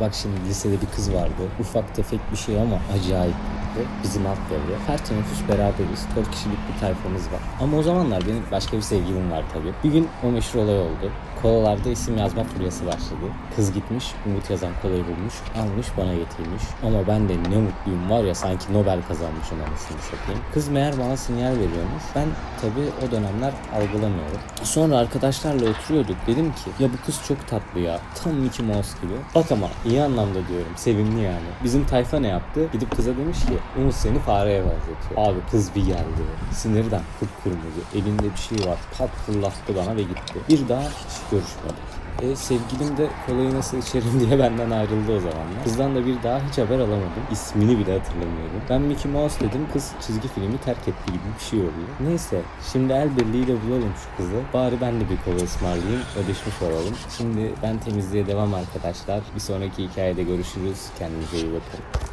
bak şimdi lisede bir kız vardı. Ufak tefek bir şey ama acayip. Bizim alt devre. Her teneffüs beraberiz. 4 kişilik bir tayfamız var. Ama o zamanlar benim başka bir sevgilim var tabii. Bir gün o meşhur olay oldu. Kolalarda isim yazma furyası başladı. Kız gitmiş, Umut yazan kolayı bulmuş, almış bana getirmiş. Ama ben de ne mutluyum var ya sanki Nobel kazanmışım anasını satayım. Kız meğer bana sinyal veriyormuş. Ben tabii o dönemler algılamıyorum. Sonra arkadaşlarla oturuyorduk. Dedim ki ya bu kız çok tatlı ya. Tam Mickey Mouse gibi. Bak ama iyi anlamda diyorum. Sevimli yani. Bizim tayfa ne yaptı? Gidip kıza demiş ki Umut seni fareye benzetiyor. Abi kız bir geldi. Sinirden kıpkırmızı. Elinde bir şey var. Pat fırlattı bana ve gitti. Bir daha hiç görüşmedik. E, sevgilim de kolayı nasıl içerim diye benden ayrıldı o zamanlar. Kızdan da bir daha hiç haber alamadım. İsmini bile hatırlamıyorum. Ben Mickey Mouse dedim. Kız çizgi filmi terk etti gibi bir şey oluyor. Neyse. Şimdi el birliğiyle bulalım şu kızı. Bari ben de bir kola ısmarlayayım. Ödeşmiş olalım. Şimdi ben temizliğe devam arkadaşlar. Bir sonraki hikayede görüşürüz. Kendinize iyi bakın.